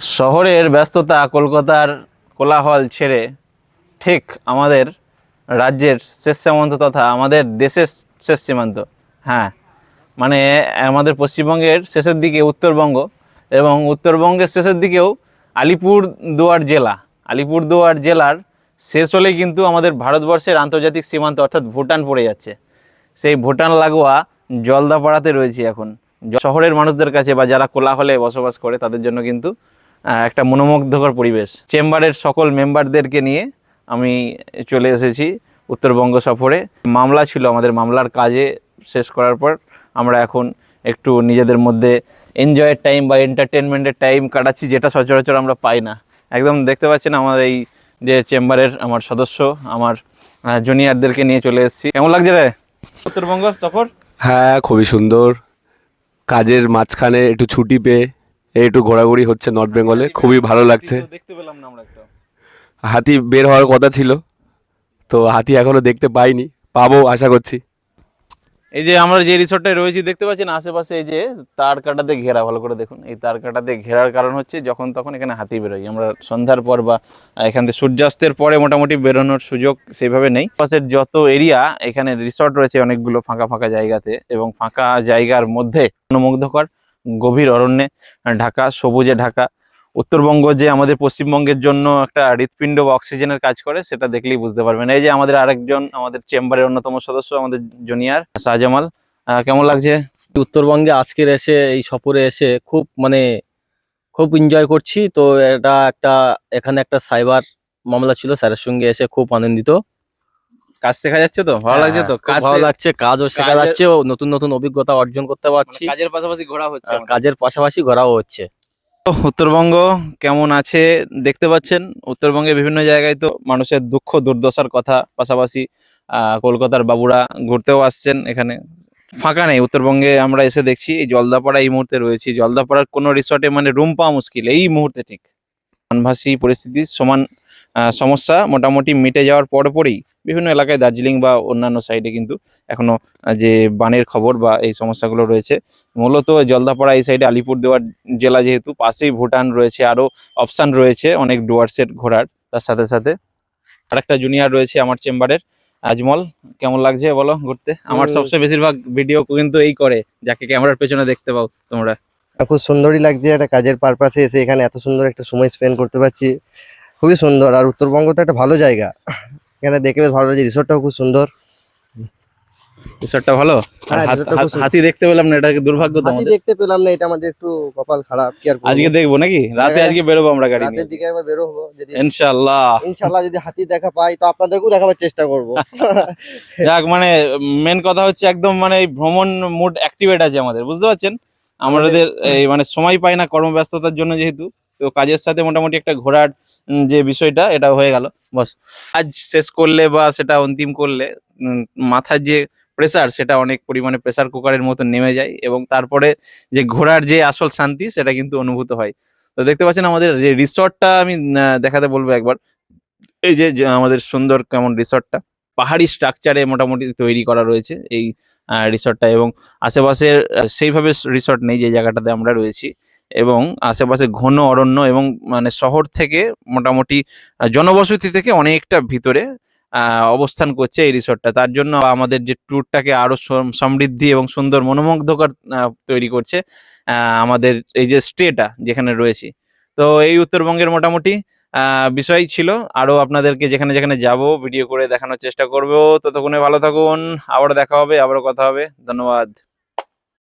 শহরের ব্যস্ততা কলকাতার কোলাহল ছেড়ে ঠিক আমাদের রাজ্যের শেষ সীমান্ত তথা আমাদের দেশের শেষ সীমান্ত। হ্যাঁ মানে আমাদের পশ্চিমবঙ্গের শেষের দিকে উত্তরবঙ্গ এবং উত্তরবঙ্গের শেষের দিকেও আলিপুর দুয়ার জেলা। আলিপুর দুয়ার জেলার শেষ হলেই কিন্তু আমাদের ভারতবর্ষের আন্তর্জাতিক সীমান্ত অর্থাৎ ভুটান পড়ে যাচ্ছে। সেই ভুটান লাগোয়া জলদাপাড়াতে রয়েছি এখন। শহরের মানুষদের কাছে বা যারা কোলাহলে বসবাস করে তাদের জন্য কিন্তু একটা মনোমুগ্ধকর পরিবেশ। চেম্বারের সকল মেম্বারদেরকে নিয়ে আমি চলে এসেছি উত্তরবঙ্গ সফরে। মামলা ছিল আমাদের মামলার কাজে শেষ করার পর। আমরা এখন একটু নিজেদের মধ্যে এনজয়ের টাইম বা এন্টারটেনমেন্টের টাইম কাটাচ্ছি, যেটা সচরাচর আমরা পাই না। একদম দেখতে পাচ্ছেন আমার এই যে চেম্বারের আমার সদস্য, আমার জুনিয়রদেরকে নিয়ে চলে এসেছি। কেমন লাগছে রে? উত্তরবঙ্গ সফর? হ্যাঁ খুবই সুন্দর। কাজের মাঝখানে একটু ছুটি পেয়ে একটু ঘোরাঘুরি হচ্ছে নর্থ বেঙ্গলে খুবই ভালো লাগছে। দেখতে পেলাম না আমরা একটা। হাতি বের হওয়ার কথা ছিল তো হাতি এখনও দেখতে পাইনি। পাবো আশা করছি। এই যে আমরা যে রিসোর্টটায় রয়েছি দেখতে পাচ্ছেন আশেপাশে এই যে তার কাটাতে ঘেরা ভালো করে দেখুন। এই তার কাটাতে ঘেরার কারণ হচ্ছে যখন তখন এখানে হাতি বেরোয়। আমরা সন্ধ্যার পর বা এখান থেকে সূর্যাস্তের পরে মোটামুটি বেরোনোর সুযোগ সেইভাবে নেই। পাশের যত এরিয়া এখানে রিসর্ট রয়েছে অনেকগুলো ফাঁকা ফাঁকা জায়গাতে এবং ফাঁকা জায়গার মধ্যে মনোমুগ্ধকর। গভীর অরণ্যে ঢাকা, সবুজে ঢাকা। উত্তরবঙ্গ যে আমাদের পশ্চিমবঙ্গের জন্য একটা হৃৎপিণ্ড বা অক্সিজেনের কাজ করে, সেটা দেখলেই বুঝতে পারবেন। এই যে আমাদের আরেকজন, আমাদের চেম্বারের অন্যতম সদস্য, আমাদের জুনিয়র, শাহজামাল। কেমন লাগছে? উত্তরবঙ্গে আজকের এসে, এই সফরে এসে খুব মানে খুব এনজয় করছি। তো এটা একটা, এখানে একটা সাইবার মামলা ছিল, স্যারের সঙ্গে এসে খুব আনন্দিত। কাজ শেখা যাচ্ছে তো? ভালো লাগছে তো? হ্যাঁ, খুব ভালো লাগছে কাজও শেখা যাচ্ছে ও নতুন নতুন অভিজ্ঞতা অর্জন করতে পারছি। মানে কাজের পাশাপাশি ঘোরা হচ্ছে কাজের পাশাপাশি ঘোরাও হচ্ছে। উত্তরবঙ্গ কেমন আছে দেখতে পাচ্ছেন? উত্তরবঙ্গে বিভিন্ন জায়গায় তো মানুষের দুঃখ দুর্দশার কথা পাশাপাশি আহ, কলকাতার বাবুরা ঘুরতেও আসছেন এখানে। ফাঁকা নেই উত্তরবঙ্গে আমরা এসে দেখছি এই জলদাপাড়া এই মুহূর্তে রয়েছি। জলদাপাড়ার কোনো রিসর্টে মানে রুম পাওয়া মুশকিল এই মুহূর্তে ঠিক। বানভাসী পরিস্থিতি সমান সমস্যা মোটামুটি মিটে যাওয়ার পরপরই বিভিন্ন এলাকায় দার্জিলিং বা অন্যান্য সাইডে কিন্তু এখনও যে বানের খবর বা এই সমস্যাগুলো রয়েছে। মূলত জলদাপাড়া এই সাইডে আলিপুরদুয়ার জেলা যেহেতু পাশেই ভুটান রয়েছে আরও অপশন রয়েছে অনেক ডুয়ার্সের ঘোরার। তার সাথে সাথে আরেকটা জুনিয়র রয়েছে আমার চেম্বারের আজমল। কেমন লাগছে বলো ঘুরতে? আমার সবচেয়ে বেশিরভাগ ভিডিও কিন্তু এই করে যাকে ক্যামেরার পেছনে দেখতে পাও তোমরা। খুব সুন্দরই লাগছে একটা কাজের পারপাসে এসে এখানে এত সুন্দর একটা সময় স্পেন্ড করতে পারছি। খুবই সুন্দর। আর উত্তরবঙ্গ তো একটা ভালো জায়গা। এখানে দেখে বেশ ভালো লাগছে। রিসোর্টটাও খুব সুন্দর। রিসর্টটা ভালো? হ্যাঁ, হাত- দেখতে পেলাম না এটা দুর্ভাগ্য তো আমাদের? দেখতে পেলাম না এটা আমাদের একটু কপাল খারাপ কি আর আজকে দেখব নাকি? রাতে হ্যাঁ, আজকে বেরোবো আমরা গাড়ি রাতের দিকে একবার বেরো হব যদি ইনশাআল্লাহ। ইনশাল্লাহ যদি হাতি দেখা পাই তো আপনাদেরকেও দেখাবার চেষ্টা করব। যাক মানে মেন কথা হচ্ছে একদম মানে এই ভ্রমণ মুড অ্যাক্টিভেট আছে আমাদের বুঝতে পারছেন? আমাদের এই মানে সময় পাই না কর্মব্যস্ততার জন্য যেহেতু তো কাজের সাথে মোটামুটি একটা ঘোরার যে বিষয়টা, এটা হয়ে গেল, বস। কাজ শেষ করলে বা সেটা অন্তিম করলে মাথার যে প্রেসার সেটা অনেক পরিমাণে প্রেসার কুকারের মতো নেমে যায় এবং তারপরে যে ঘোরার যে আসল শান্তি, সেটা কিন্তু অনুভূত হয়। তো দেখতে পাচ্ছেন আমাদের যে রিসর্টটা আমি দেখাতে বলব একবার। এই যে আমাদের সুন্দর কেমন রিসর্টটা পাহাড়ি স্ট্রাকচারে মোটামুটি তৈরি করা রয়েছে এই রিসর্টটা এবং আশেপাশের সেইভাবে রিসর্ট নেই যে জায়গাটাতে আমরা রয়েছি। এবং আশেপাশে ঘন অরণ্য এবং মানে শহর থেকে মোটামুটি জনবসতি থেকে অনেকটা ভিতরে অবস্থান করছে এই রিসর্টটা। তার জন্য আমাদের যে ট্যুরটাকে আরও সম- সমৃদ্ধি এবং সুন্দর মনোমুগ্ধকর তৈরি করছে আমাদের এই যে স্টেটা যেখানে রয়েছি। তো এই উত্তরবঙ্গের মোটামুটি বিষয় ছিল। আরও আপনাদেরকে যেখানে যেখানে যাব, ভিডিও করে দেখানোর চেষ্টা করব। ততক্ষণে ভালো থাকুন। আবার দেখা হবে, আবারও কথা হবে। ধন্যবাদ।